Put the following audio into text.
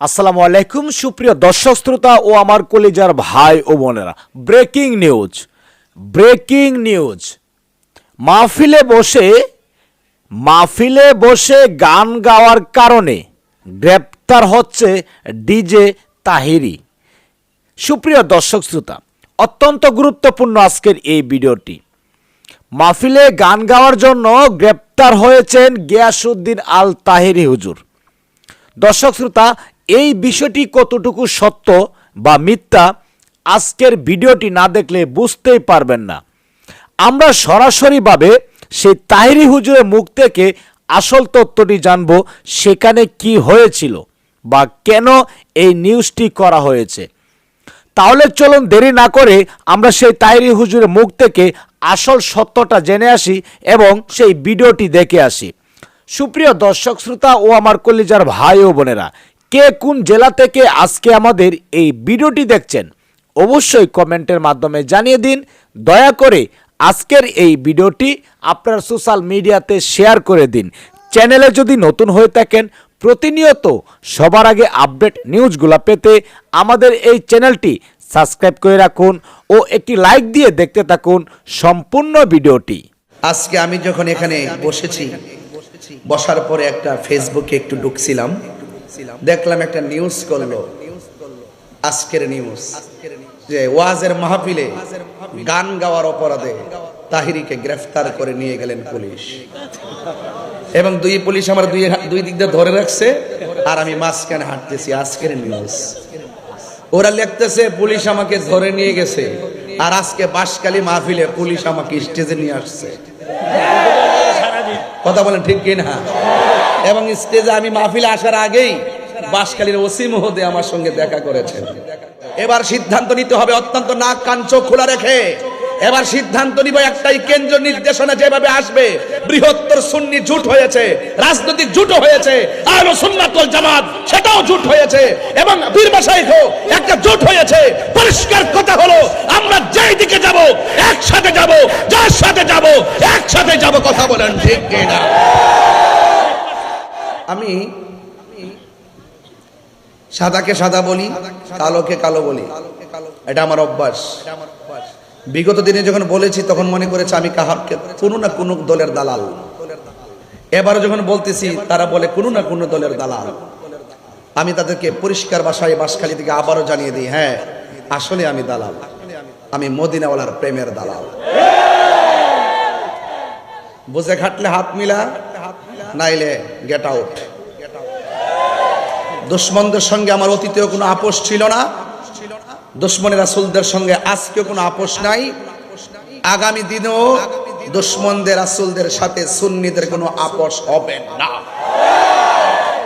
আসসালামু আলাইকুম, সুপ্রিয় দর্শক শ্রোতা ও আমার কলিজার ভাই ও বোনেরা। Breaking news breaking news. মাহফিলে বসে মাহফিলে বসে গান গাওয়ার কারণে গ্রেপ্তার হচ্ছে ডিজে তাহিরি। সুপ্রিয় দর্শক শ্রোতা, অত্যন্ত গুরুত্বপূর্ণ আজকের এই ভিডিওটি। মাহফিলে গান গাওয়ার জন্য গ্রেপ্তার হয়েছেন গিয়াসুদ্দিন আল তাহিরি হুজুর। দর্শক শ্রোতা এই বিষয়টি কতটুকু সত্য বা মিথ্যা, আজকের ভিডিওটি না দেখলে বুঝতেই পারবেন না। আমরা সরাসরিভাবে সেই তাহিরি হুজুরের মুখ থেকে আসল তথ্যটি জানব, সেখানে কি হয়েছিল বা কেন এই নিউজটি করা হয়েছে। তাহলে চলুন দেরি না করে আমরা সেই তাইরি হুজুরের মুখ থেকে আসল সত্যটা জেনে আসি এবং সেই ভিডিওটি দেখে আসি। সুপ্রিয় দর্শক, শ্রোতা ও আমার কলিজার ভাই ও বোনেরা কে কোন জেলা থেকে আজকে আমাদের এই ভিডিওটি দেখছেন, অবশ্যই কমেন্টের মাধ্যমে জানিয়ে দিন। দয়া করে আজকের এই ভিডিওটি আপনার সোশ্যাল মিডিয়াতে শেয়ার করে দিন। চ্যানেলে যদি নতুন হয়ে থাকেন, প্রতিনিয়ত সবার আগে আপডেট নিউজগুলো পেতে আমাদের এই চ্যানেলটি সাবস্ক্রাইব করে রাখুন ও একটি লাইক দিয়ে দেখতে থাকুন সম্পূর্ণ ভিডিওটি। আজকে আমি যখন এখানে বসেছি, বসার পরে একটা ফেসবুকে একটু ঢুকছিলাম। দেখলাম একটা নিউজ করল। আজকের নিউজ যে ওয়াজের মাহফিলে গান গাওয়ার অপরাধে তাহিরিকে গ্রেফতার করে নিয়ে গেলেন পুলিশ। এবং দুই পুলিশ আমার দুই দুই দিক দিয়ে ধরে রাখছে। আর আমি মাঝখানে হাঁটতেছি। আজকের নিউজ ওরা লিখতেছে পুলিশ আমাকে ধরে নিয়ে গেছে। আর আজকে বাসকালী মাহফিলে পুলিশ আমাকে স্টেজে নিয়ে আসছে। কথা বলেন ঠিক কি না এবং স্টেজে আমি মাহফিলে আসার আগেই বাসকালীর ওসি মহোদয় আমার সঙ্গে দেখা করেছেন। এবার সিদ্ধান্ত নিতে হবে, অত্যন্ত নাক কান চোখ খোলা রেখে। এবার সিদ্ধান্ত নিব, একটাই কেন্দ্র নির্দেশনা যেভাবে আসবে, বৃহত্তর সুন্নি জুট হয়েছে, রাজনৈতিক জুটও হয়েছে আর সুন্নাতুল জামাত, সেটাও জুট হয়েছে, এবং বীর মাসাইখও একটা জুট হয়েছে। পরিষ্কার কথা হলো, আমরা যেই দিকে যাব, একসাথে যাব, যার সাথে যাব, একসাথে যাব, কথা বলেন ঠিক কিনা? আমি সাদাকে সাদা বলি, কালোকে কালো বলি। এটা আমার অভ্যাস। বিগত দিনে যখন বলেছি, তখন মনে করেছে আমি কাহারকে কোনো না কোনো দলের দালাল। এবারে যখন বলতেছি, তারা বলে কোনো না কোনো দলের দালাল। আমি তাদেরকে পরিষ্কার বাসায় বাসখালী থেকে আবারও জানিয়ে দিই হ্যাঁ আসলে আমি দালাল। আমি মদিনাওয়ালার প্রেমের দালাল। বুঝে খাটলে হাত মিলা নাইলে গেট আউট দুশ্মনদের সঙ্গে আমার অতীতেও কোনো আপোষ ছিল না। দুশ্মনের রাসুলদের সঙ্গে আজকেও কোনো আপোষ নাই। আগামী দিনেও দুশ্মনদের রাসুলদের সাথে সুন্নিদের কোনো আপোষ হবে না।